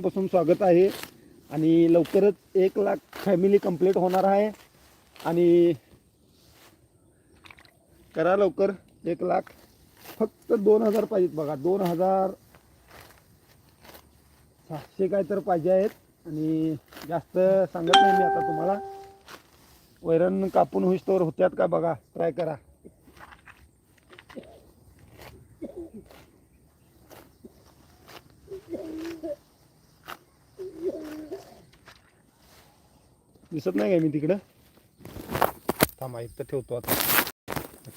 पासून स्वागत आहे. आणि लवकरच एक लाख फॅमिली कंप्लीट होणार आहे. आणि करा लवकर एक लाख. फक्त दोन हजार पाहिजेत बघा. दोन हजार सातशे काय तर पाहिजे आहेत. आणि जास्त सांगत नाही मी आता तुम्हाला. वैरण कापून होईस्तोवर होत्यात का बघा. ट्राय करा. दिसत नाही काय मी तिकडं? थांबा इथं ठेवतो आता.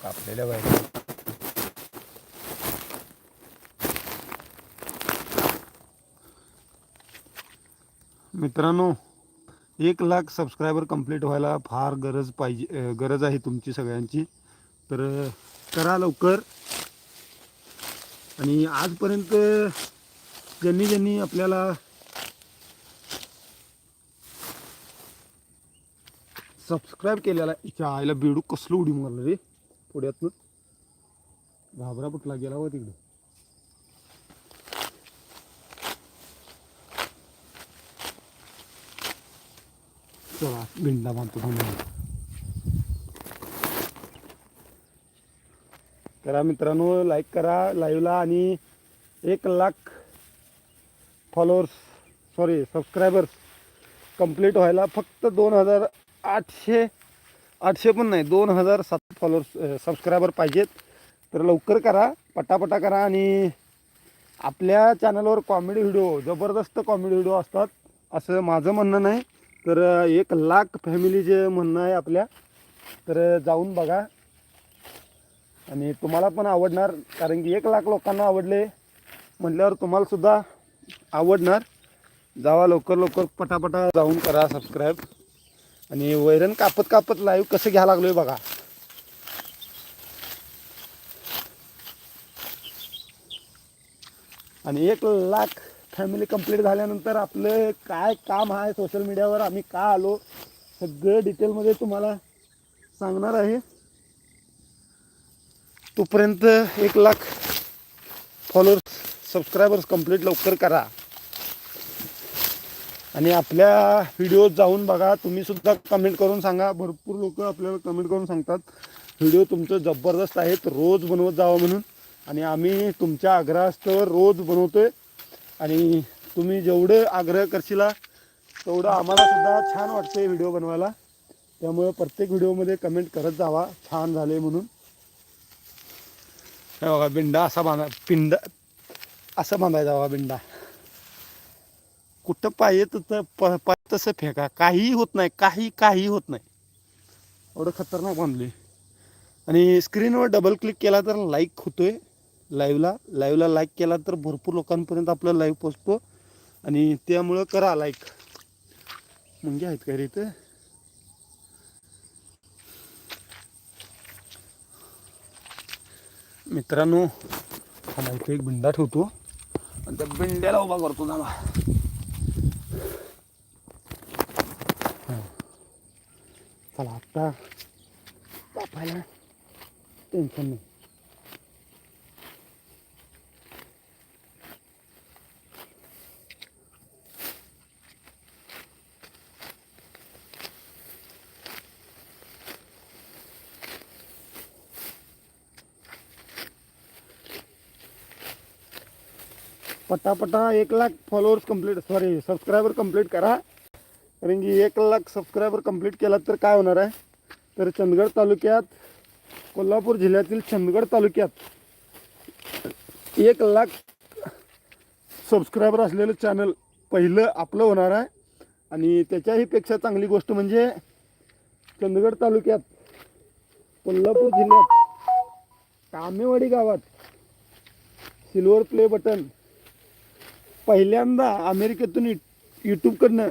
कापलेल्या बाहेर. मित्रांनो एक लाख सबस्क्रायबर कंप्लीट व्हायला फार गरज पाहिजे गरज आहे तुमची सगळ्यांची. तर करा लवकर. आणि आजपर्यंत ज्यांनी ज्यांनी आपल्याला सबस्क्राईब केलेला इच्या आईला बेडू कसलं उडी मारलं रे. पुढ्यातनं. घाबरा कुठला गेला व तिकडे. चला भिंडा बांधतो करा मित्रांनो लाईक करा लाईव्हला आणि एक lakh followers sorry subscribers complete व्हायला फक्त दोन हजार आठशे आठशे पण नाही दोन हजार सात फॉलोअर्स सबस्क्रायबर पाहिजेत. तर लवकर करा पटापटा करा आणि आपल्या चॅनलवर कॉमेडी व्हिडिओ जबरदस्त कॉमेडी व्हिडिओ असतात असं माझं म्हणणं नाही. तर एक लाख फॅमिलीचे म्हणणं आहे आपल्या. तर जाऊन बघा. आणि तुम्हाला पण आवडणार कारण की एक लाख लोकांना आवडले म्हटल्यावर तुम्हालासुद्धा आवडणार. जावा लवकर लवकर पटापटा जाऊन करा सबस्क्राईब आणि वैरण कापत कापत लाईव्ह कसं घ्या लागलोय बघा. आणि एक लाख फॅमिली कंप्लीट झाल्यानंतर आपलं काय काम आहे सोशल मीडियावर आम्ही का आलो सगळं डिटेलमध्ये तुम्हाला सांगणार आहे. तोपर्यंत एक लाख फॉलोअर्स सबस्क्रायबर्स कंप्लीट लवकर करा. आणि आपल्या व्हिडिओ जाऊन बघा. तुम्ही सुद्धा कमेंट करून सांगा. भरपूर लोक आपल्याला कमेंट करून सांगतात. व्हिडिओ तुमचं जबरदस्त आहेत रोज बनवत जावं म्हणून. आणि आम्ही तुमच्या आग्रहास्तवर रोज बनवतोय. आणि तुम्ही जेवढं आग्रह करशीला तेवढं आम्हाला सुद्धा छान वाटतंय व्हिडिओ बनवायला. त्यामुळे प्रत्येक व्हिडिओमध्ये कमेंट करत जावा. छान झाले म्हणून. हे बघा बिंडा असा बांधा पिंड असं बांधायचा बघा बिंडा. कुठं पाहिजे तसं प पाहिजे तसं फेका. काहीही होत नाही काही काही होत नाही. एवढं खतरनाक बांधले आणि स्क्रीनवर डबल क्लिक केला तर लाईक होतो आहे लाईव्हला लाईव्हला लाईक केला तर भरपूर लोकांपर्यंत आपला लाईव्ह पोचतो आणि त्यामुळं करा लाईक म्हणजे आहेत का रे इथं? मित्रांनो थांबा इथे एक बिंडा ठेवतो. आणि त्या बिंड्याला उभा करतो थांबा. चला आता कापायला टेन्शन नाही पटापटा एक lakh followers complete sorry subscriber complete करा। कारण की एक लाख सबस्क्रायबर कंप्लीट केला तर काय होणार आहे? तर चंदगड तालुक्यात कोल्हापूर जिल्ह्यातील चंदगड तालुक्यात एक लाख सबस्क्रायबर असलेलं चॅनल पहिलं आपलं होणार आहे. आणि त्याच्याहीपेक्षा चांगली गोष्ट म्हणजे चंदगड तालुक्यात कोल्हापूर जिल्ह्यात कामेवाडी गावात सिल्वर प्ले बटन पहिल्यांदा अमेरिकेतून यूट्यूबकडनं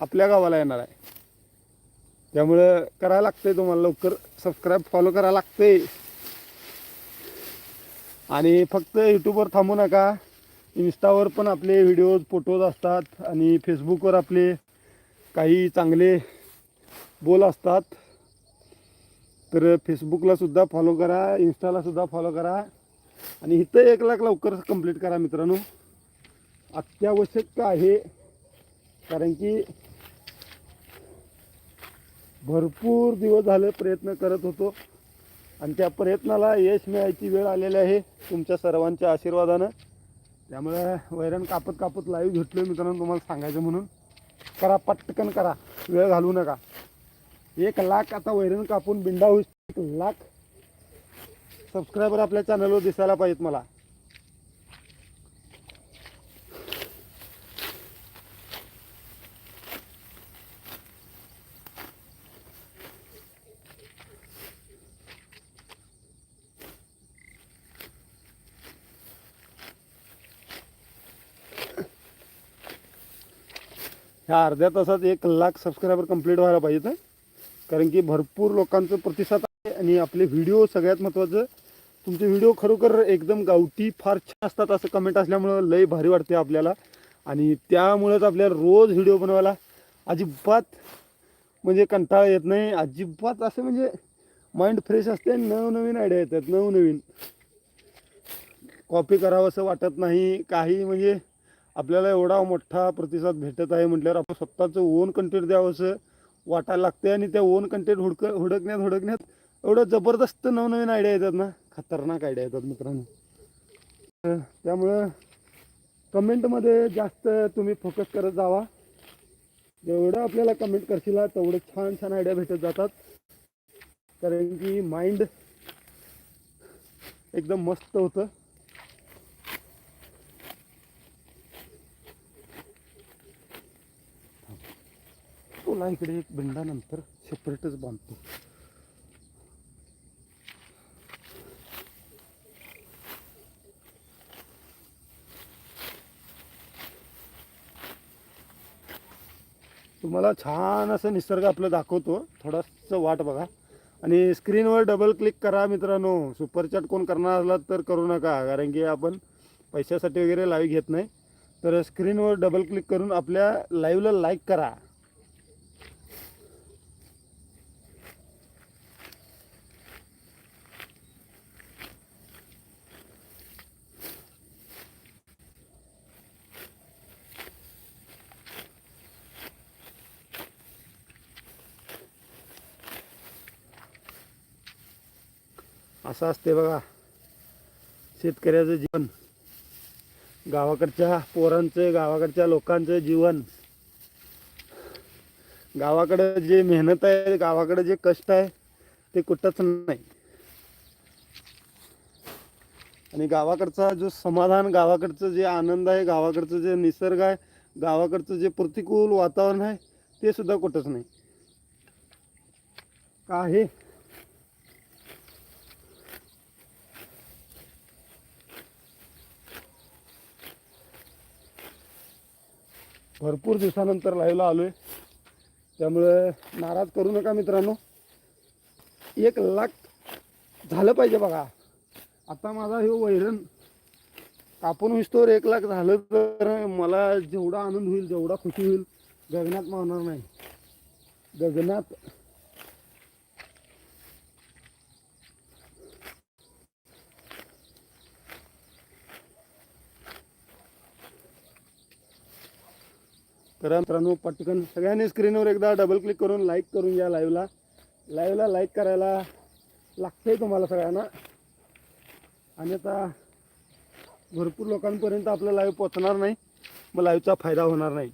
आपल्या गावाला येणार आहे. त्यामुळं करायला लागतंय तुम्हाला लवकर सबस्क्राईब फॉलो करायला लागतंय. आणि फक्त यूट्यूबवर थांबू नका. इन्स्टावर पण आपले व्हिडिओज फोटोज असतात आणि फेसबुकवर आपले काही चांगले बोल असतात. तर फेसबुकलासुद्धा फॉलो करा इन्स्टालासुद्धा फॉलो करा. आणि इथं एक लाख लवकर कंप्लीट करा मित्रांनो. अत्यावश्यक आहे. कारण की भरपूर दिवस झाले प्रयत्न करत होतो. आणि त्या प्रयत्नाला यश मिळायची वेळ आलेली आहे तुमच्या सर्वांच्या आशीर्वादानं. त्यामुळे वैरण कापत कापत लाईव्ह घेतलो मित्रांनो तुम्हाला सांगायचं म्हणून. करा पटकन करा. वेळ घालवू नका. एक लाख आता वैरण कापून बिंडा होईल एक लाख सबस्क्रायबर आपल्या चॅनलवर दिसायला पाहिजेत मला. ह्या अर्ध्या तासात एक लाख सबस्क्रायबर कंप्लीट व्हायला पाहिजेत कारण की भरपूर लोकांचं प्रतिसाद आहे आणि आपले व्हिडिओ सगळ्यात महत्त्वाचं तुमचे व्हिडिओ खरोखर एकदम गावठी फार छान असतात असं कमेंट असल्यामुळं लय भारी वाटते आपल्याला. आणि त्यामुळेच आपल्याला रोज व्हिडिओ बनवायला अजिबात म्हणजे कंटाळा येत नाही. अजिबात असं म्हणजे माइंड फ्रेश असते नवनवीन आयडिया येतात नवनवीन. कॉपी करावं असं वाटत नाही. काही म्हणजे आपल्याला एवढा मोठा प्रतिसाद भेटत आहे म्हटल्यावर आपण स्वतःचं ओन कंटेंट द्यावंसं वाटायला लागते आणि त्या ओन कंटेंट हुडक हुडकण्यात हुडकण्यात एवढं जबरदस्त नवनवीन आयडिया येतात ना. खतरनाक आयडिया येतात मित्रांनो. त्यामुळं कमेंटमध्ये जास्त तुम्ही फोकस करत जावा. जेवढं आपल्याला कमेंट करशील तेवढं छान छान आयडिया भेटत जातात. कारण की माइंड एकदम मस्त होतं. तुला इकडे एक बिंडानंतर सेपरेटच बांधतो. तुम्हाला छान असं निसर्ग आपलं दाखवतो. थोडंसं वाट बघा. आणि स्क्रीनवर डबल क्लिक करा मित्रांनो. सुपरचॅट कोण करणार असला तर करू नका कारण की आपण पैशासाठी वगैरे लाईव्ह घेत नाही. तर स्क्रीनवर डबल क्लिक करून आपल्या लाईव्हला लाईक करा. असं असते बघा. शेतकऱ्याचं जीवन. गावाकडच्या पोरांचं गावाकडच्या लोकांचं जीवन. गावाकडं जे मेहनत आहे गावाकडं जे कष्ट आहे ते कुठंच नाही. आणि गावाकडचा जो समाधान गावाकडचं जे आनंद आहे गावाकडचं जे निसर्ग आहे गावाकडचं जे प्रतिकूल वातावरण आहे ते सुद्धा कुठंच नाही. का आहे भरपूर दिवसानंतर लाईव्हला आहे त्यामुळं नाराज करू नका मित्रांनो. एक लाख झालं पाहिजे बघा. आता माझा हे वैरण कापून विस्तोर एक लाख झालं तर मला जेवढा आनंद होईल जेवढा खुशी होईल गगनात मावणार नाही. गगनात तर मित्रांनो पटकन सगळ्यांनी स्क्रीनवर एकदा डबल क्लिक करून लाईक करून घ्या लाईव्हला लाईव्हला लाईक करायला लागते तुम्हाला सगळ्यांना. आणि आता भरपूर लोकांपर्यंत आपलं लाईव्ह पोचणार नाही. मग लाईव्हचा फायदा होणार नाही.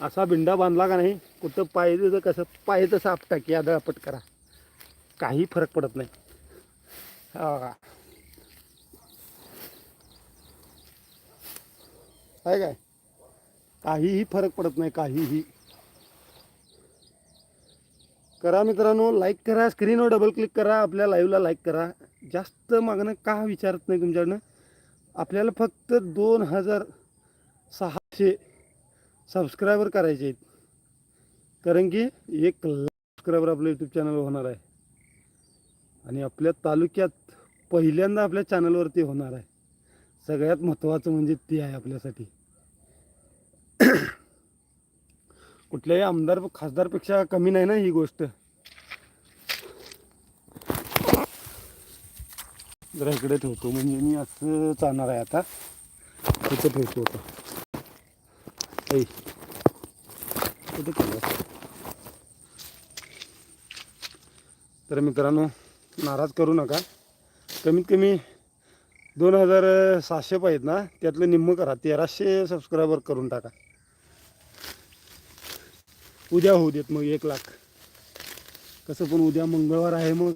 असा बिंडा बांधला का नाही? कुठं पाहिजे तर कसं पाहिजे तसं आपटा की आदळापट करा. काही फरक पडत नाही. हा आहे काय? काहीही फरक पडत नाही काहीही. करा मित्रांनो लाईक करा स्क्रीनवर डबल क्लिक करा आपल्या लाईव्हला लाईक करा. जास्त मागणं का विचारत नाही तुमच्याकडनं? आपल्याला फक्त दोन हजार सहाशे सबस्क्रायबर करायचे आहेत. कारण की एक लाख सबस्क्रायबर आपल्या यूट्यूब चॅनलवर होणार आहे. आणि आपल्या तालुक्यात पहिल्यांदा आपल्या चॅनलवरती होणार आहे. सगळ्यात महत्त्वाचं म्हणजे ते आहे आपल्यासाठी. कुठल्याही आमदार खासदारपेक्षा कमी नाही ना ही गोष्ट. जरा इकडे ठेवतो म्हणजे मी असं चालणार आहे आता. तिथं ठेवतो आता. ऐ केलं? तर मित्रांनो नाराज करू नका. कमीत कमी दोन हजार सहाशे पाहिजेत ना? त्यातलं निम्म करा. तेराशे सबस्क्रायबर करून टाका. उद्या होऊ देत मग एक लाख. कसं पण उद्या मंगळवार आहे मग.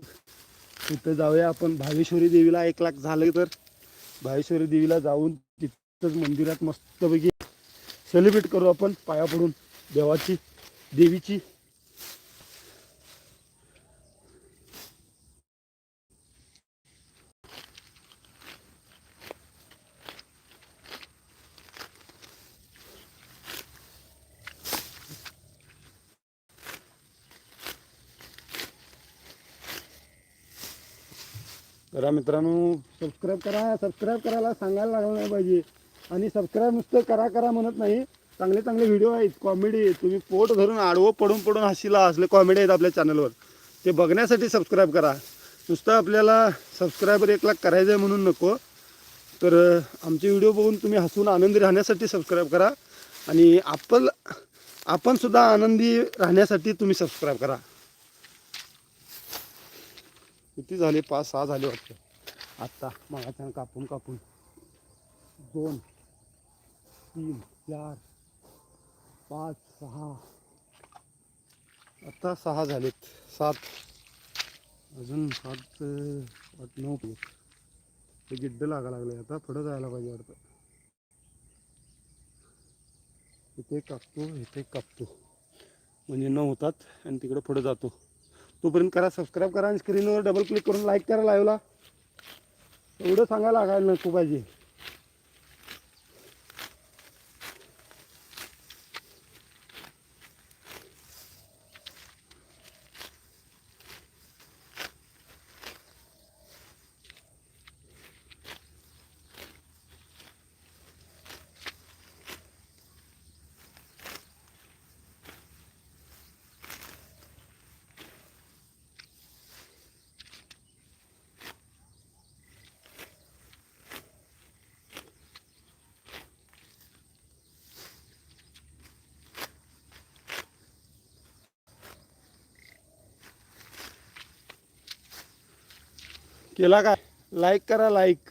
तिथं जाऊया आपण. भावेश्वरी देवीला एक लाख झालं तर. भावेश्वरी देवीला जाऊन तिथंच मंदिरात मस्तपैकी सेलिब्रेट करू आपण. पाया पडून देवाची देवीची. जरा मित्रांनो सबस्क्राईब करा सबस्क्राईब करायला सांगायला लागलं नाही पाहिजे. आणि सबस्क्राईब नुसतं करा करा म्हणत नाही. चांगले चांगले व्हिडिओ आहेत कॉमेडी तुम्ही पोट धरून आडवं पडून पडून हसीला असले कॉमेडी आहेत आपल्या चॅनलवर ते बघण्यासाठी सबस्क्राईब करा. नुसतं आपल्याला सबस्क्रायबर एक लाख करायचं आहे म्हणून नको. तर आमचे व्हिडिओ बघून तुम्ही हसून आनंदी राहण्यासाठी सबस्क्राईब करा. आणि आपण आपणसुद्धा आनंदी राहण्यासाठी तुम्ही सबस्क्राईब करा. किती झाले? पाच सहा झाले वाटतं. आत्ता मगाच्या कापून कापून. दोन तीन चार पाच सहा. आत्ता सहा झालेत. सात. अजून सात आठ नऊ. पाहिजे ते गिड्ड लागा लागले आता पुढं जायला पाहिजे वाटतं. इथे कापतो इथे कापतो. म्हणजे नऊ होतात आणि तिकडं पुढं जातो. तोपर्यंत करा सबस्क्राईब करा आणि स्क्रीनवर डबल क्लिक करून लाईक करा लाईव्हला एवढं सांगायला लागायला नको पाहिजे. केला काय लाईक करा लाईक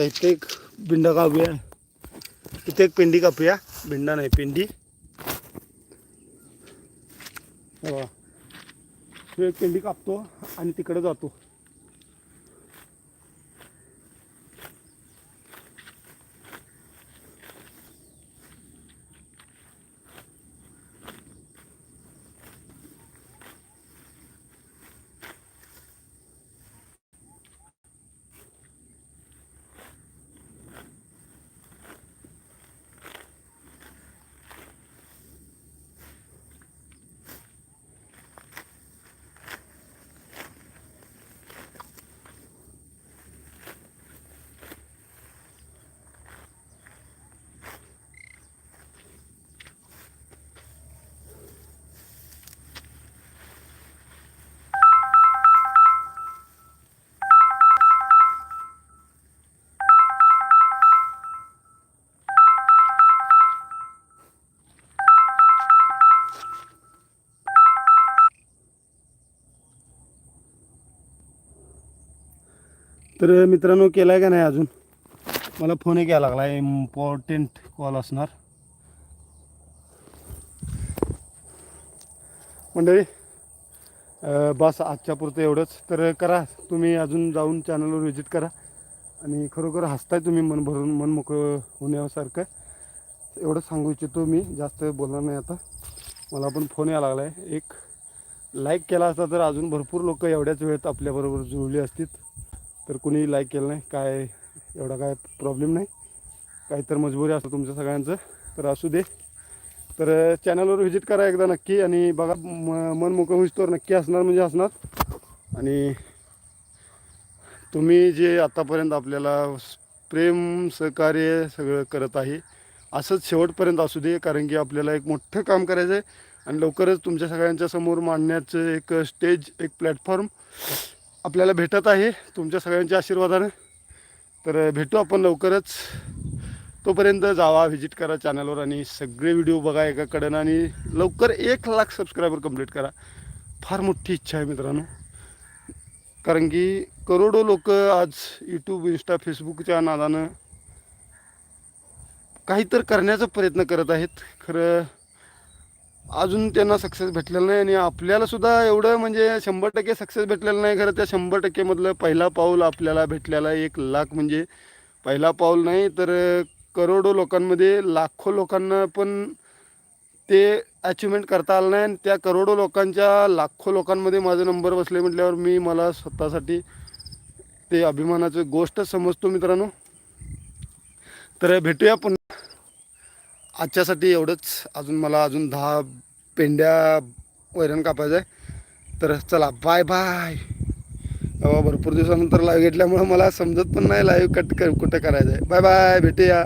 इथे एक बिंडा कापूया. इथे एक पेंडी कापूया. बिंडा नाही पेंडी हे बघा. तो एक कापतो आणि तिकडे जातो. तर मित्रांनो केला आहे का नाही अजून? मला फोन एक यायला लागला इम्पॉर्टंट कॉल असणार. मंडळी बस आजच्या पुरतं एवढंच. तर करा तुम्ही अजून जाऊन चॅनलवर व्हिजिट करा. आणि खरोखर हसताय तुम्ही मन भरून मन मोकळं होण्यासारखं एवढं सांगू इच्छितो मी जास्त बोलणार नाही आता. मला पण फोन यायला लागला आहे एक लाईक केला असता तर अजून भरपूर लोक एवढ्याच वेळेत आपल्याबरोबर जुळली असतील. तर कुणीही लाईक केलं नाही काय एवढा काय प्रॉब्लेम नाही. काही तर मजबुरी असतो तुमच्या सगळ्यांचं. तर असू दे. तर चॅनलवर व्हिजिट करा एकदा नक्की आणि बघा म मन मोकळं होईस्तोवर नक्की असणार म्हणजे असणार आणि तुम्ही जे आत्तापर्यंत आपल्याला प्रेम सहकार्य सगळं करत आहे असंच शेवटपर्यंत असू दे कारण की आपल्याला एक मोठं काम करायचं आहे आणि लवकरच तुमच्या सगळ्यांच्या समोर मांडण्याचं एक स्टेज एक प्लॅटफॉर्म आपल्याला भेटत आहे तुमच्या सगळ्यांच्या आशीर्वादानं. तर भेटू आपण लवकरच. तोपर्यंत जावा व्हिजिट करा चॅनलवर आणि सगळे व्हिडिओ बघा एकाकडनं आणि लवकर एक लाख सबस्क्रायबर कंप्लीट करा. फार मोठी इच्छा आहे मित्रांनो. कारण की करोडो लोक आज यूट्यूब इंस्टा फेसबुकच्या नादानं काहीतरी करण्याचा प्रयत्न करत आहेत. खरं अजून त्यांना सक्सेस भेटलेला नाही आणि आपल्याला सुद्धा एवढं म्हणजे शंभर टक्के सक्सेस भेटलेलं नाही. खरं त्या शंभर टक्केमधलं पहिला पाऊल आपल्याला भेटलेला एक लाख म्हणजे पहिला पाऊल नाही तर करोडो लोकांमध्ये लाखो लोकांना पण ते अचिव्हमेंट करता आलं नाही आणि त्या करोडो लोकांच्या लाखो लोकांमध्ये माझा नंबर बसले म्हटल्यावर मी मला स्वतःसाठी ते अभिमानाचं गोष्ट समजतो मित्रांनो. तर भेटूया पुन्हा. आजच्यासाठी एवढंच. अजून मला अजून दहा पेंड्या वैरण कापायचं आहे. तर चला बाय बाय बाबा भरपूर दिवसानंतर लाईव्ह घेतल्यामुळं मला समजत पण नाही लाईव्ह कट कर कुठं करायचं आहे बाय बाय भेटूया.